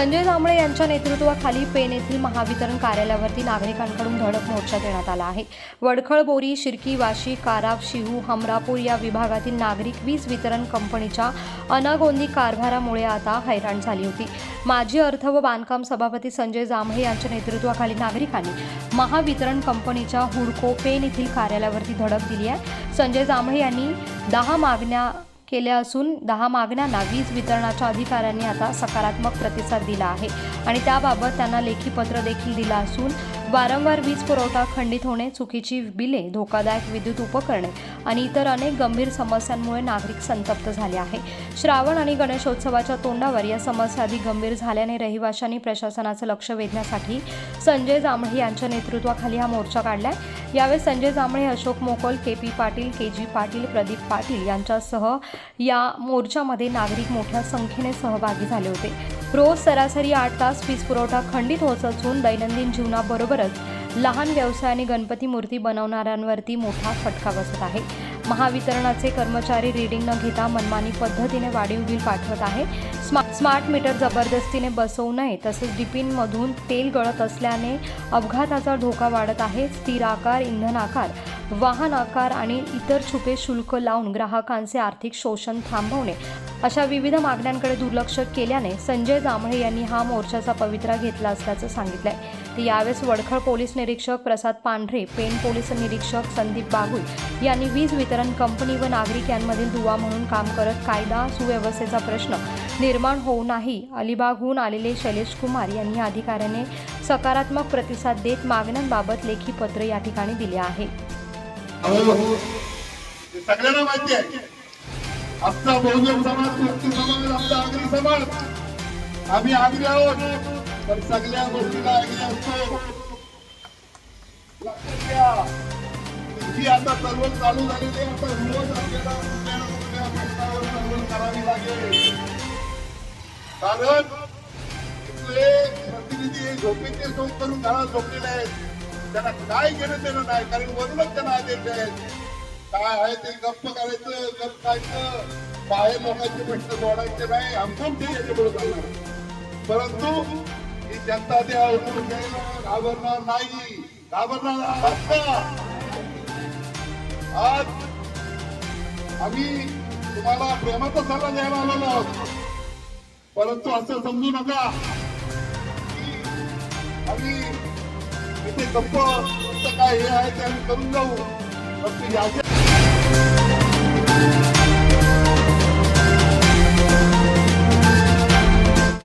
संजय जांभळे यांच्या नेतृत्वाखाली पेन येथील महावितरण कार्यालयावरती नागरिकांकडून धडक मोर्चा देण्यात आला आहे. वडखळ बोरी शिर्की वाशी काराव शिहू हमरापूर या विभागातील नागरिक वीज वितरण कंपनीच्या अनागोंदी कारभारामुळे आता हैराण झाली होती. माजी अर्थ व बांधकाम सभापती संजय जांभळे यांच्या नेतृत्वाखाली नागरिकांनी महावितरण कंपनीच्या हुडको पेन येथील कार्यालयावरती धडक दिली आहे. संजय जांभळे यांनी दहा मागण्या केल्या असून दहा मागण्यांना वीज वितरणाच्या अधिकाऱ्यांनी आता सकारात्मक प्रतिसाद दिला आहे. आणि त्याबाबत त्यांना लेखी पत्र देखील दिलं असून वारंवार वीज पुरवठा खंडित होणे चुकीची बिले धोकादायक विद्युत उपकरणे आणि इतर अनेक गंभीर समस्यांमुळे नागरिक संतप्त झाले आहे. श्रावण आणि गणेशोत्सवाच्या तोंडावर या समस्या अधिक गंभीर झाल्याने रहिवाशांनी प्रशासनाचं लक्ष वेधण्यासाठी संजय जांभळे यांच्या नेतृत्वाखाली हा मोर्चा काढलाय. यावेळी Sanjay Jambhale Ashok Mokol K P Patil K G Patil Pradeep Patil यांच्यासह या मोर्चामध्ये नागरिक मोठ्या संख्येने सहभागी झाले होते. रोज सरासरी आठ तास वीज पुरवठा खंडित होत असून दैनंदिन जीवनाबरोबरच लहान व्यवसाय आणि गणपती मूर्ती बनवणाऱ्यांवरती मोठा फटका बसत आहे. महावितरणाचे कर्मचारी रीडिंग न घेता मनमानी पद्धतीने वाढीव बिल पाठवत आहे. स्मा स्मार्ट मीटर जबरदस्तीने बसवू नये तसेच डिपिनमधून तेल गळत असल्याने अपघाताचा धोका वाढत आहे. स्थिर आकार इंधन आकार वाहन आकार आणि इतर छुपे शुल्क लावून ग्राहकांचे आर्थिक शोषण थांबवणे अशा विविध मागण्यांकडे दुर्लक्ष केल्याने संजय जांभळे यांनी हा मोर्चाचा पवित्रा घेतला असल्याचं सांगितलंय. यावेळेस वडखळ पोलीस निरीक्षक प्रसाद पांढरे पेन पोलीस निरीक्षक संदीप बागुल यांनी वीज वितरण कंपनी व नागरिक यांमधील दुवा म्हणून काम करत कायदा सुव्यवस्थेचा प्रश्न निर्माण होऊ नाही अलिबागहून आलेले शैलेश कुमार यांनी अधिकाऱ्याने सकारात्मक प्रतिसाद देत मागण्यांबाबत लेखी पत्र या ठिकाणी दिले आहे. सगळ्यांना माहिती आहे. आमचा बहुजन समाज समाज आमचा आगरी समाज. आम्ही आगरी आहोत. पण सगळ्या गोष्टीला ऐकले असतो हो. लक्षात घ्या जी आता सर्व चालू झालेली आहे, आता रोज आपल्याला कुठल्या ना कुठल्या प्रश्नावर सर्व करावी लागेल कारण इथले प्रतिनिधी झोपेचे सोप करून घरात झोपलेले आहेत. त्यांना काय घेणं देणं नाही कारण वरूनच त्यांना आदेश आहेत काय आहे ते गप्प करायचं गप्प खायचं बाहेर लोकांचे प्रश्न सोडायचे नाही. आमचं ते याच्यापुढे चालणार. परंतु ही जनता ते उठून घाबरणार नाही. घाबरणार आज आम्ही तुम्हाला प्रेमाचा सल्ला द्यायला आलेलो आहोत. परंतु असं समजू नका आम्ही इथे गप्प काय हे आहे ते आम्ही करून जाऊ. फक्त याच्या